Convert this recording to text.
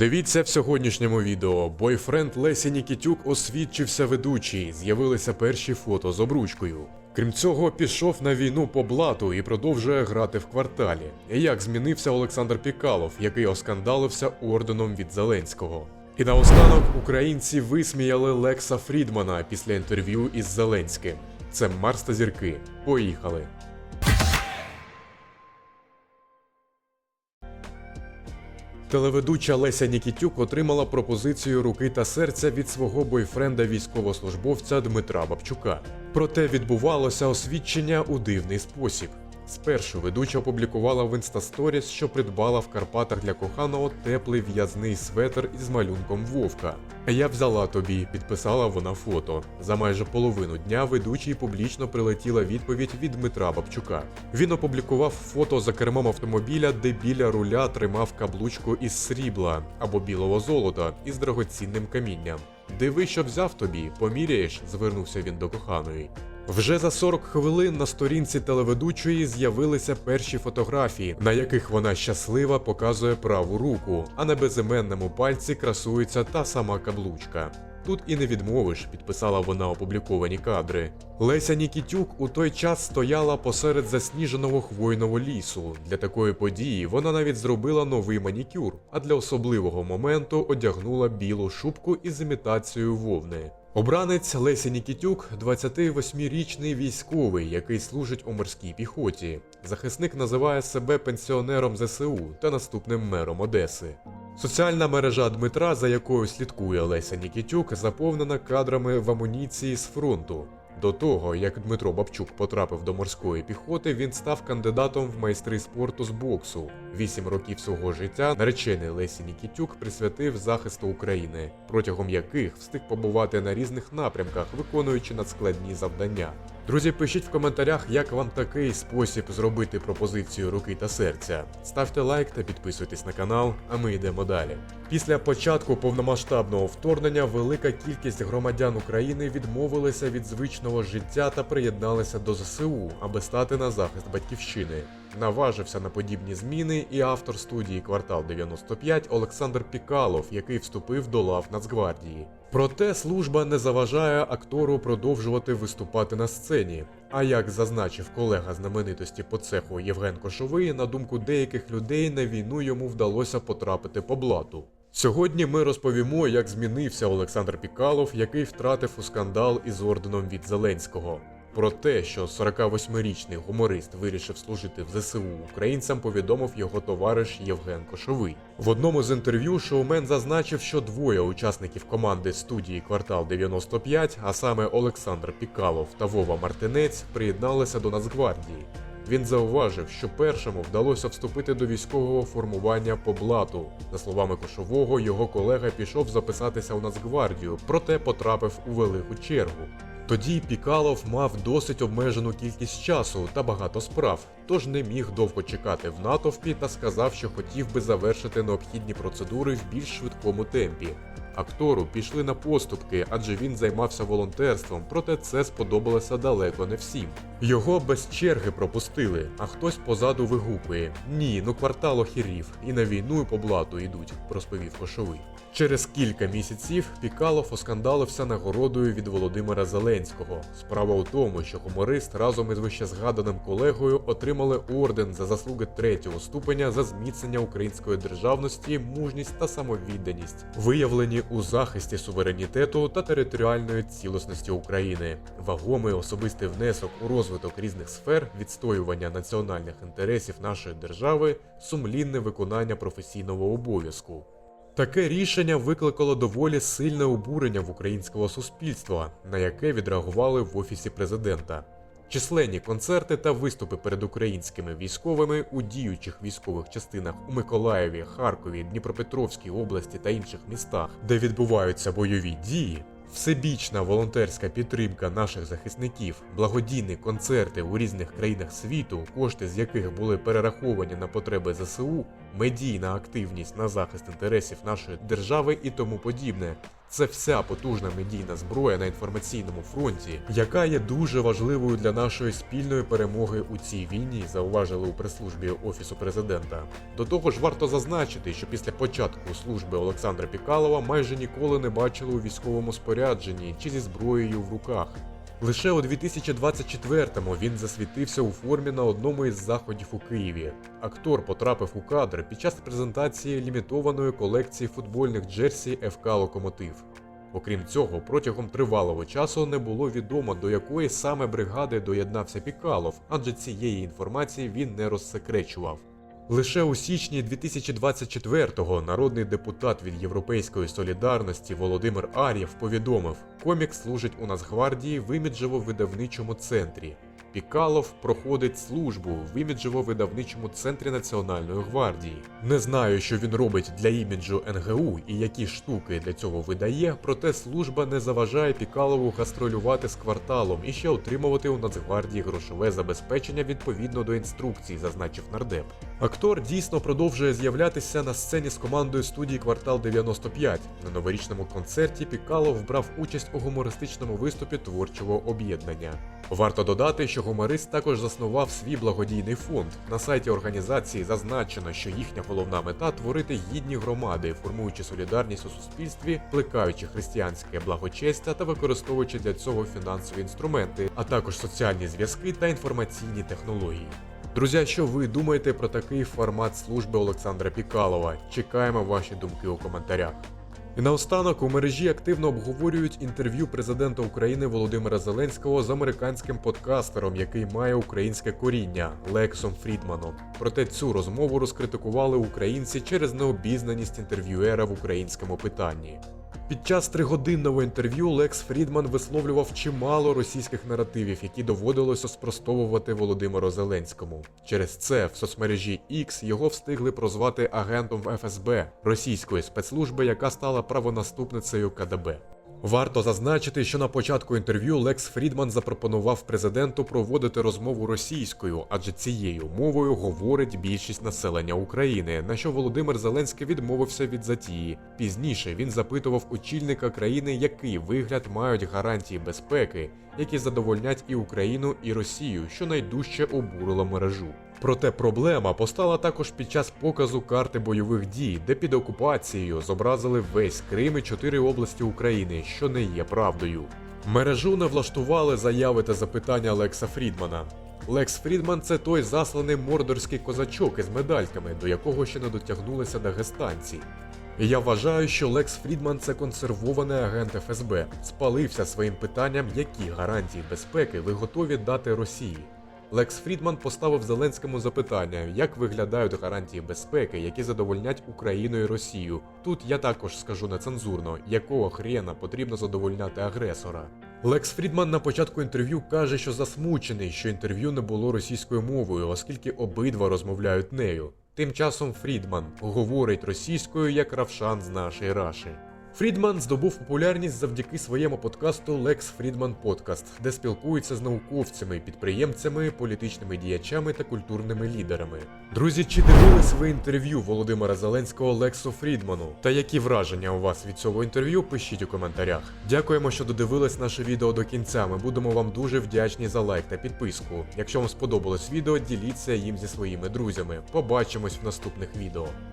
Дивіться в сьогоднішньому відео. Бойфренд Лесі Нікітюк освідчився ведучий. З'явилися перші фото з обручкою. Крім цього, пішов на війну по блату і продовжує грати в кварталі. Як змінився Олександр Пікалов, який оскандалився орденом від Зеленського. І наостанок українці висміяли Лекса Фрідмана після інтерв'ю із Зеленським. Це Марс та зірки. Поїхали. Телеведуча Леся Нікітюк отримала пропозицію руки та серця від свого бойфренда військовослужбовця Дмитра Бабчука. Проте відбувалося освідчення у дивний спосіб. Спершу ведуча опублікувала в інстасторіс, що придбала в Карпатах для коханого теплий в'язний светр із малюнком Вовка. Я взяла тобі, підписала вона фото. За майже половину дня ведучій публічно прилетіла відповідь від Дмитра Бабчука. Він опублікував фото за кермом автомобіля, де біля руля тримав каблучку із срібла або білого золота із драгоцінним камінням. Диви, що взяв тобі, поміряєш, звернувся він до коханої. Вже за 40 хвилин на сторінці телеведучої з'явилися перші фотографії, на яких вона щаслива показує праву руку, а на безіменному пальці красується та сама каблучка. Тут і не відмовиш, підписала вона опубліковані кадри. Леся Нікітюк у той час стояла посеред засніженого хвойного лісу. Для такої події вона навіть зробила новий манікюр, а для особливого моменту одягнула білу шубку із імітацією вовни. Обранець Леся Нікітюк 28-річний військовий, який служить у морській піхоті. Захисник називає себе пенсіонером ЗСУ та наступним мером Одеси. Соціальна мережа Дмитра, за якою слідкує Леся Нікітюк, заповнена кадрами в амуніції з фронту. До того, як Дмитро Бабчук потрапив до морської піхоти, він став кандидатом в майстри спорту з боксу. Вісім років свого життя наречений Лесі Нікітюк присвятив захисту України, протягом яких встиг побувати на різних напрямках, виконуючи надскладні завдання. Друзі, пишіть в коментарях, як вам такий спосіб зробити пропозицію руки та серця. Ставте лайк та підписуйтесь на канал, а ми йдемо далі. Після початку повномасштабного вторгнення велика кількість громадян України відмовилися від звичного життя та приєдналися до ЗСУ, аби стати на захист батьківщини. Наважився на подібні зміни і автор студії Квартал 95 Олександр Пікалов, який вступив до лав Нацгвардії. Проте служба не заважає актору продовжувати виступати на сцені. А як зазначив колега знаменитості по цеху Євген Кошовий, на думку деяких людей на війну йому вдалося потрапити по блату. Сьогодні ми розповімо, як змінився Олександр Пікалов, який втратив у скандал із орденом від Зеленського. Про те, що 48-річний гуморист вирішив служити в ЗСУ українцям, повідомив його товариш Євген Кошовий. В одному з інтерв'ю шоумен зазначив, що двоє учасників команди студії Квартал 95, а саме Олександр Пікалов та Вова Мартинець, приєдналися до Нацгвардії. Він зауважив, що першому вдалося вступити до військового формування по блату. За словами Кошового, його колега пішов записатися у Нацгвардію, проте потрапив у велику чергу. Тоді Пікалов мав досить обмежену кількість часу та багато справ, тож не міг довго чекати в натовпі та сказав, що хотів би завершити необхідні процедури в більш швидкому темпі. Актору пішли на поступки, адже він займався волонтерством, проте це сподобалося далеко не всім. Його без черги пропустили, а хтось позаду вигукує: Ні, ну квартал охірів, і на війну і по блату йдуть, розповів Кошовий. Через кілька місяців Пікалов оскандалився нагородою від Володимира Зеленського. Справа у тому, що гуморист разом із вищезгаданим колегою отримали орден за заслуги третього ступеня за зміцнення української державності, мужність та самовідданість, виявлені у захисті суверенітету та територіальної цілісності України. Вагомий особистий внесок у розвиток різних сфер, відстоювання національних інтересів нашої держави, сумлінне виконання професійного обов'язку. Таке рішення викликало доволі сильне обурення в українського суспільства, на яке відреагували в офісі президента. Численні концерти та виступи перед українськими військовими у діючих військових частинах у Миколаєві, Харкові, Дніпропетровській області та інших містах, де відбуваються бойові дії. Всебічна волонтерська підтримка наших захисників, благодійні концерти у різних країнах світу, кошти з яких були перераховані на потреби ЗСУ, медійна активність на захист інтересів нашої держави і тому подібне. Це вся потужна медійна зброя на інформаційному фронті, яка є дуже важливою для нашої спільної перемоги у цій війні, зауважили у прес-службі офісу президента. До того ж, варто зазначити, що після початку служби Олександра Пікалова майже ніколи не бачили у військовому спорядженні чи зі зброєю в руках. Лише у 2024-му він засвітився у формі на одному із заходів у Києві. Актор потрапив у кадр під час презентації лімітованої колекції футбольних джерсі ФК Локомотив. Окрім цього, протягом тривалого часу не було відомо до якої саме бригади доєднався Пікалов, адже цієї інформації він не розсекречував. Лише у січні 2024-го народний депутат від Європейської солідарності Володимир Ар'єв повідомив, комік служить у Нацгвардії в іміджево-видавничому центрі. Пікалов проходить службу в іміджево-видавничому центрі Національної гвардії. Не знаю, що він робить для іміджу НГУ і які штуки для цього видає, проте служба не заважає Пікалову гастролювати з кварталом і ще отримувати у Нацгвардії грошове забезпечення відповідно до інструкцій, зазначив нардеп. Актор дійсно продовжує з'являтися на сцені з командою студії Квартал 95. На новорічному концерті Пікалов брав участь у гумористичному виступі творчого об'єднання. Варто додати, що гуморист також заснував свій благодійний фонд. На сайті організації зазначено, що їхня головна мета творити гідні громади, формуючи солідарність у суспільстві, плекаючи християнське благочестя та використовуючи для цього фінансові інструменти, а також соціальні зв'язки та інформаційні технології. Друзі, що ви думаєте про такий формат служби Олександра Пікалова? Чекаємо ваші думки у коментарях. І наостанок у мережі активно обговорюють інтерв'ю президента України Володимира Зеленського з американським подкастером, який має українське коріння Лексом Фрідманом. Проте цю розмову розкритикували українці через необізнаність інтерв'юера в українському питанні. Під час тригодинного інтерв'ю Лекс Фрідман висловлював чимало російських наративів, які доводилося спростовувати Володимиру Зеленському. Через це в соцмережі X його встигли прозвати агентом ФСБ російської спецслужби, яка стала правонаступницею КДБ. Варто зазначити, що на початку інтерв'ю Лекс Фрідман запропонував президенту проводити розмову російською, адже цією мовою говорить більшість населення України, на що Володимир Зеленський відмовився від затії. Пізніше він запитував очільника країни, який вигляд мають гарантії безпеки, які задовольнять і Україну, і Росію, що найдужче обурило мережу. Проте проблема постала також під час показу карти бойових дій, де під окупацією зобразили весь Крим і чотири області України, що не є правдою. Мережу не влаштували заяви та запитання Лекса Фрідмана. Лекс Фрідман це той засланий мордорський козачок із медальками, до якого ще не дотягнулися дагестанці. Я вважаю, що Лекс Фрідман це консервований агент ФСБ, спалився своїм питанням, які гарантії безпеки ви готові дати Росії. Лекс Фрідман поставив Зеленському запитання, як виглядають гарантії безпеки, які задовольнять Україну і Росію. Тут я також скажу нецензурно, якого хрена потрібно задовольняти агресора. Лекс Фрідман на початку інтерв'ю каже, що засмучений, що інтерв'ю не було російською мовою, оскільки обидва розмовляють нею. Тим часом Фрідман говорить російською як равшан з нашої раші. Фрідман здобув популярність завдяки своєму подкасту Lex Friedman Podcast, де спілкується з науковцями, підприємцями, політичними діячами та культурними лідерами. Друзі, чи дивились ви інтерв'ю Володимира Зеленського Лексу Фрідману? Та які враження у вас від цього інтерв'ю? Пишіть у коментарях. Дякуємо, що додивились наше відео до кінця. Ми будемо вам дуже вдячні за лайк та підписку. Якщо вам сподобалось відео, діліться їм зі своїми друзями. Побачимось в наступних відео.